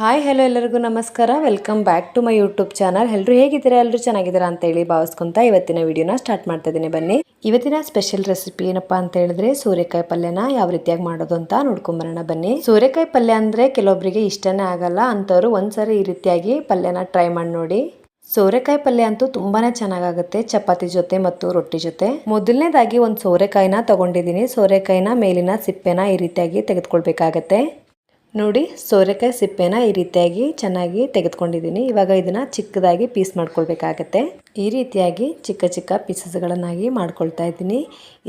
Hi hello ಎಲ್ಲರಿಗೂ ನಮಸ್ಕಾರ. Welcome back to my YouTube channel ಎಲ್ಲರೂ ಹೇಗಿದ್ದೀರಾ? ಎಲ್ಲರೂ ಚೆನ್ನಾಗಿದ್ದೀರಾ ಅಂತ ಹೇಳಿ ಭಾವಿಸ್ಕೊಂತ ಇವತ್ತಿನ ವಿಡಿಯೋನ ಸ್ಟಾರ್ಟ್ ಮಾಡ್ತಾ ಇದ್ದೀನಿ. ಬನ್ನಿ. ಇವತ್ತಿನ ಸ್ಪೆಷಲ್ ರೆಸಿಪಿ ಏನಪ್ಪಾ ಅಂತ ಹೇಳಿದ್ರೆ ಸೂರ್ಯಕಾಯಿ ಪಲ್ಯನ ಯಾವ ರೀತಿಯಾಗಿ ಮಾಡೋದು ಅಂತ ನೋಡ್ಕೊಂಬರೋಣ ಬನ್ನಿ. ಸೂರ್ಯಕಾಯಿ ಪಲ್ಯ ಅಂದ್ರೆ ಕೆಲವೊಬ್ಬರಿಗೆ ಇಷ್ಟನೇ ಆಗಲ್ಲ. ಅಂತವ್ರು ಒಂದ್ಸರಿ ಈ ರೀತಿಯಾಗಿ ಪಲ್ಯನ ಟ್ರೈ ಮಾಡಿ ನೋಡಿ. ಸೋರೆಕಾಯಿ ಪಲ್ಯ ಅಂತೂ ತುಂಬಾನೇ ಚೆನ್ನಾಗಾಗುತ್ತೆ. ಚಪಾತಿ ಜೊತೆ ಮತ್ತು ರೊಟ್ಟಿ ಜೊತೆ. ಮೊದಲನೇದಾಗಿ ಒಂದು ಸೋರೆಕಾಯಿನ ತಗೊಂಡಿದ್ದೀನಿ. ಸೋರೆಕಾಯಿನ ಮೇಲಿನ ಸಿಪ್ಪೆನ ಈ ರೀತಿಯಾಗಿ ತೆಗೆದುಕೊಳ್ಬೇಕಾಗತ್ತೆ. ನೋಡಿ ಸೋರೆಕಾಯಿ ಸಿಪ್ಪೆನ ಈ ರೀತಿಯಾಗಿ ಚೆನ್ನಾಗಿ ತೆಗೆದುಕೊಂಡಿದ್ದೀನಿ. ಇವಾಗ ಇದನ್ನ ಚಿಕ್ಕದಾಗಿ ಪೀಸ್ ಮಾಡ್ಕೊಳ್ಬೇಕಾಗತ್ತೆ. ಈ ರೀತಿಯಾಗಿ ಚಿಕ್ಕ ಚಿಕ್ಕ ಪೀಸಸ್ಗಳನ್ನಾಗಿ ಮಾಡ್ಕೊಳ್ತಾ ಇದ್ದೀನಿ.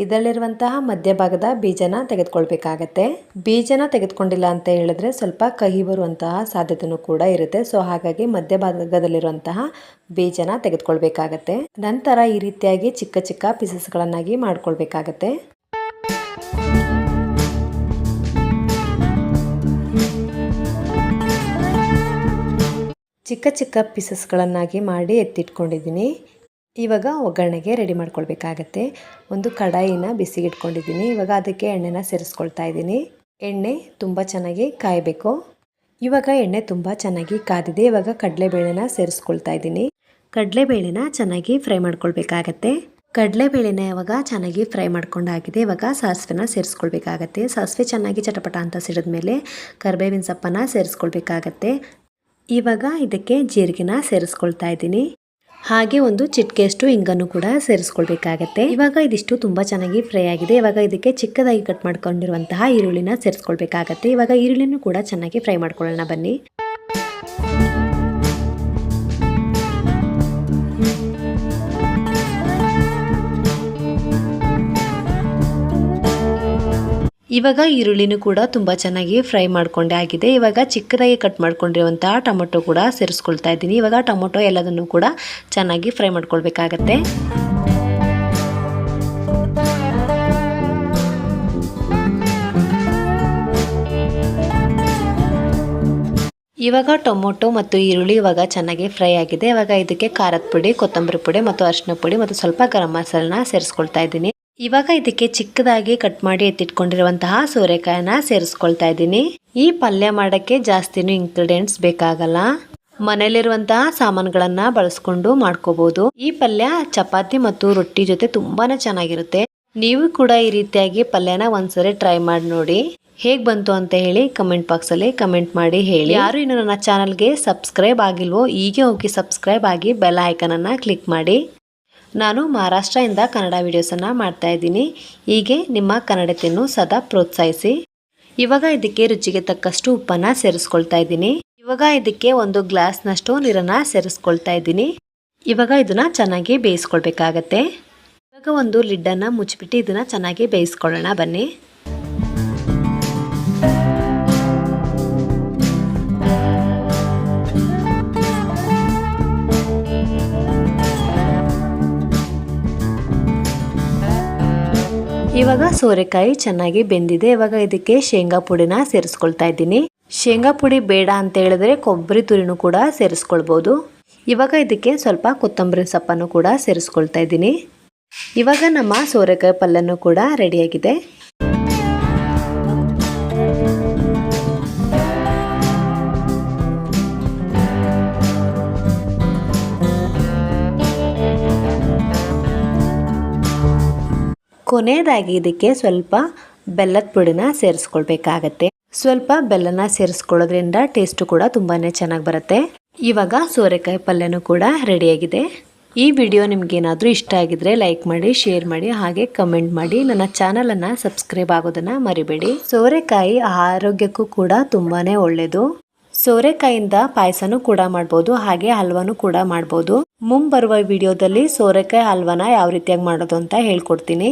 ಇದರಲ್ಲಿರುವಂತಹ ಮಧ್ಯಭಾಗದ ಬೀಜನ ತೆಗೆದುಕೊಳ್ಬೇಕಾಗತ್ತೆ. ಬೀಜನ ತೆಗೆದುಕೊಂಡಿಲ್ಲ ಅಂತ ಹೇಳಿದ್ರೆ ಸ್ವಲ್ಪ ಕಹಿ ಬರುವಂತಹ ಸಾಧ್ಯತೆಯೂ ಕೂಡ ಇರುತ್ತೆ. ಸೊ ಹಾಗಾಗಿ ಮಧ್ಯಭಾಗದಲ್ಲಿರುವಂತಹ ಬೀಜನ ತೆಗೆದುಕೊಳ್ಬೇಕಾಗತ್ತೆ. ನಂತರ ಈ ರೀತಿಯಾಗಿ ಚಿಕ್ಕ ಚಿಕ್ಕ ಪೀಸಸ್ಗಳನ್ನಾಗಿ ಮಾಡ್ಕೊಳ್ಬೇಕಾಗತ್ತೆ. ಚಿಕ್ಕ ಚಿಕ್ಕ ಪೀಸಸ್ಗಳನ್ನಾಗಿ ಮಾಡಿ ಎತ್ತಿಟ್ಕೊಂಡಿದ್ದೀನಿ. ಇವಾಗ ಒಗ್ಗರಣೆಗೆ ರೆಡಿ ಮಾಡ್ಕೊಳ್ಬೇಕಾಗತ್ತೆ. ಒಂದು ಕಡಾಯಿನ ಬಿಸಿಗೆ ಇಟ್ಕೊಂಡಿದ್ದೀನಿ ಇವಾಗ ಅದಕ್ಕೆ ಎಣ್ಣೆನ ಸೇರಿಸ್ಕೊಳ್ತಾ ಇದ್ದೀನಿ. ಎಣ್ಣೆ ತುಂಬ ಚೆನ್ನಾಗಿ ಕಾಯಬೇಕು. ಇವಾಗ ಎಣ್ಣೆ ತುಂಬ ಚೆನ್ನಾಗಿ ಕಾದಿದೆ. ಇವಾಗ ಕಡಲೆಬೇಳೆನ ಸೇರಿಸ್ಕೊಳ್ತಾ ಇದ್ದೀನಿ. ಕಡಲೆಬೇಳೆನ ಚೆನ್ನಾಗಿ ಫ್ರೈ ಮಾಡ್ಕೊಳ್ಬೇಕಾಗತ್ತೆ. ಕಡಲೆಬೇಳೆನ ಇವಾಗ ಚೆನ್ನಾಗಿ ಫ್ರೈ ಮಾಡ್ಕೊಂಡಾಗಿದೆ ಇವಾಗ ಸಾಸಿವೆನ ಸೇರಿಸ್ಕೊಳ್ಬೇಕಾಗತ್ತೆ. ಸಾಸಿವೆ ಚೆನ್ನಾಗಿ ಚಟಪಟ ಅಂತ ಸಿಡಿದ ಮೇಲೆ ಕರ್ಬೇವಿನ ಸೊಪ್ಪನ್ನು ಸೇರಿಸ್ಕೊಳ್ಬೇಕಾಗತ್ತೆ. ಇವಾಗ ಇದಕ್ಕೆ ಜೀರಿಗೆನ ಸೇರಿಸ್ಕೊಳ್ತಾ ಇದ್ದೀನಿ. ಹಾಗೆ ಒಂದು ಚಿಟಿಕೆಯಷ್ಟು ಹಿಂಗನ್ನು ಕೂಡ ಸೇರಿಸ್ಕೊಳ್ಬೇಕಾಗತ್ತೆ. ಇವಾಗ ಇದಿಷ್ಟು ತುಂಬ ಚೆನ್ನಾಗಿ ಫ್ರೈ ಆಗಿದೆ. ಇವಾಗ ಇದಕ್ಕೆ ಚಿಕ್ಕದಾಗಿ ಕಟ್ ಮಾಡ್ಕೊಂಡಿರುವಂತಹ ಈರುಳ್ಳಿನ ಸೇರಿಸ್ಕೊಳ್ಬೇಕಾಗತ್ತೆ. ಇವಾಗ ಈರುಳ್ಳಿನೂ ಕೂಡ ಚೆನ್ನಾಗಿ ಫ್ರೈ ಮಾಡ್ಕೊಳ್ಳೋಣ ಬನ್ನಿ. ಇವಾಗ ಈರುಳ್ಳಿನೂ ಕೂಡ ತುಂಬ ಚೆನ್ನಾಗಿ ಫ್ರೈ ಮಾಡ್ಕೊಂಡೆ ಆಗಿದೆ. ಇವಾಗ ಚಿಕ್ಕದಾಗಿ ಕಟ್ ಮಾಡ್ಕೊಂಡಿರುವಂತಹ ಟೊಮೊಟೊ ಕೂಡ ಸೇರಿಸ್ಕೊಳ್ತಾ ಇದ್ದೀನಿ. ಇವಾಗ ಟೊಮೊಟೊ ಎಲ್ಲದನ್ನು ಕೂಡ ಚೆನ್ನಾಗಿ ಫ್ರೈ ಮಾಡ್ಕೊಳ್ಬೇಕಾಗತ್ತೆ. ಇವಾಗ ಟೊಮೊಟೊ ಮತ್ತು ಈರುಳ್ಳಿ ಇವಾಗ ಚೆನ್ನಾಗಿ ಫ್ರೈ ಆಗಿದೆ. ಇವಾಗ ಇದಕ್ಕೆ ಖಾರದ ಪುಡಿ, ಕೊತ್ತಂಬರಿ ಪುಡಿ ಮತ್ತು ಅರಿಶಿನ ಪುಡಿ ಮತ್ತು ಸ್ವಲ್ಪ ಗರಂ ಮಸಾಲನ ಸೇರಿಸ್ಕೊಳ್ತಾ ಇದ್ದೀನಿ. ಇವಾಗ ಇದಕ್ಕೆ ಚಿಕ್ಕದಾಗಿ ಕಟ್ ಮಾಡಿ ಎತ್ತಿಟ್ಕೊಂಡಿರುವಂತಹ ಸೋರೆಕಾಯನ್ನ ಸೇರಿಸ್ಕೊಳ್ತಾ ಇದ್ದೀನಿ. ಈ ಪಲ್ಯ ಮಾಡಕ್ಕೆ ಜಾಸ್ತಿನೂ ಇಂಗ್ರೀಡಿಯೆಂಟ್ಸ್ ಬೇಕಾಗಲ್ಲ. ಮನೇಲಿರುವಂತಹ ಸಾಮಾನುಗಳನ್ನ ಬಳಸ್ಕೊಂಡು ಮಾಡ್ಕೋಬಹುದು ಈ ಪಲ್ಯ ಚಪಾತಿ ಮತ್ತು ರೊಟ್ಟಿ ಜೊತೆ ತುಂಬಾನೇ ಚೆನ್ನಾಗಿರುತ್ತೆ. ನೀವು ಕೂಡ ಈ ರೀತಿಯಾಗಿ ಪಲ್ಯನ ಒಂದ್ಸರಿ ಟ್ರೈ ಮಾಡಿ ನೋಡಿ. ಹೇಗ್ ಬಂತು ಅಂತ ಹೇಳಿ ಕಮೆಂಟ್ ಬಾಕ್ಸ್ ಅಲ್ಲಿ ಕಮೆಂಟ್ ಮಾಡಿ ಹೇಳಿ. ಯಾರು ಇನ್ನು ನನ್ನ ಚಾನಲ್ಗೆ ಸಬ್ಸ್ಕ್ರೈಬ್ ಆಗಿಲ್ವೋ ಈಗ ಹೋಗಿ ಸಬ್ಸ್ಕ್ರೈಬ್ ಆಗಿ ಬೆಲ್ ಐಕನ್ ಅನ್ನ ಕ್ಲಿಕ್ ಮಾಡಿ. ನಾನು ಮಹಾರಾಷ್ಟ್ರದಿಂದ ಕನ್ನಡ ವಿಡಿಯೋಸನ್ನು ಮಾಡ್ತಾ ಇದ್ದೀನಿ. ಹೀಗೆ ನಿಮ್ಮ ಕನ್ನಡತೆಯನ್ನು ಸದಾ ಪ್ರೋತ್ಸಾಹಿಸಿ. ಇವಾಗ ಇದಕ್ಕೆ ರುಚಿಗೆ ತಕ್ಕಷ್ಟು ಉಪ್ಪನ್ನು ಸೇರಿಸ್ಕೊಳ್ತಾ ಇದ್ದೀನಿ. ಇವಾಗ ಇದಕ್ಕೆ ಒಂದು ಗ್ಲಾಸ್ನಷ್ಟು ನೀರನ್ನು ಸೇರಿಸ್ಕೊಳ್ತಾ ಇದ್ದೀನಿ. ಇವಾಗ ಇದನ್ನು ಚೆನ್ನಾಗಿ ಬೇಯಿಸ್ಕೊಳ್ಬೇಕಾಗತ್ತೆ. ಇವಾಗ ಒಂದು ಲಿಡ್ಡನ್ನು ಮುಚ್ಚಿಬಿಟ್ಟು ಇದನ್ನು ಚೆನ್ನಾಗಿ ಬೇಯಿಸ್ಕೊಳ್ಳೋಣ ಬನ್ನಿ. ಇವಾಗ ಸೋರೆಕಾಯಿ ಚೆನ್ನಾಗಿ ಬೆಂದಿದೆ. ಇವಾಗ ಇದಕ್ಕೆ ಶೇಂಗಾ ಪುಡಿನ ಸೇರಿಸ್ಕೊಳ್ತಾ ಇದ್ದೀನಿ. ಶೇಂಗಾ ಪುಡಿ ಬೇಡ ಅಂತ ಹೇಳಿದ್ರೆ ಕೊಬ್ಬರಿ ತುರಿನೂ ಕೂಡ ಸೇರಿಸ್ಕೊಳ್ಬೋದು. ಇವಾಗ ಇದಕ್ಕೆ ಸ್ವಲ್ಪ ಕೊತ್ತಂಬರಿ ಸೊಪ್ಪನ್ನು ಕೂಡ ಸೇರಿಸ್ಕೊಳ್ತಾ ಇದ್ದೀನಿ. ಇವಾಗ ನಮ್ಮ ಸೋರೆಕಾಯಿ ಪಲ್ಯನೂ ಕೂಡ ರೆಡಿಯಾಗಿದೆ ಕೊನೆಯದಾಗಿ ಇದಕ್ಕೆ ಸ್ವಲ್ಪ ಬೆಲ್ಲದ ಪುಡಿನ ಸೇರಿಸ್ಕೊಳ್ಬೇಕಾಗತ್ತೆ. ಸ್ವಲ್ಪ ಬೆಲ್ಲನ ಸೇರಿಸ್ಕೊಳ್ಳೋದ್ರಿಂದ ಟೇಸ್ಟು ಕೂಡ ತುಂಬಾ ಚೆನ್ನಾಗಿ ಬರುತ್ತೆ. ಇವಾಗ ಸೋರೆಕಾಯಿ ಪಲ್ಯನೂ ಕೂಡ ರೆಡಿಯಾಗಿದೆ. ಈ ವಿಡಿಯೋ ನಿಮಗೇನಾದರೂ ಇಷ್ಟ ಆಗಿದ್ರೆ ಲೈಕ್ ಮಾಡಿ, ಶೇರ್ ಮಾಡಿ, ಹಾಗೆ ಕಮೆಂಟ್ ಮಾಡಿ. ನನ್ನ ಚಾನಲನ್ನು ಸಬ್ಸ್ಕ್ರೈಬ್ ಆಗೋದನ್ನು ಮರಿಬೇಡಿ. ಸೋರೆಕಾಯಿ ಆರೋಗ್ಯಕ್ಕೂ ಕೂಡ ತುಂಬಾ ಒಳ್ಳೆಯದು ಸೋರೆಕಾಯಿಂದ ಪಾಯಸನೂ ಕೂಡ ಮಾಡ್ಬೋದು, ಹಾಗೆ ಹಲ್ವಾನು ಕೂಡ ಮಾಡ್ಬೋದು. ಮುಂಬರುವ ವಿಡಿಯೋದಲ್ಲಿ ಸೋರೆಕಾಯಿ ಹಲ್ವಾನ ಯಾವ ರೀತಿಯಾಗಿ ಮಾಡೋದು ಅಂತ ಹೇಳ್ಕೊಡ್ತೀನಿ.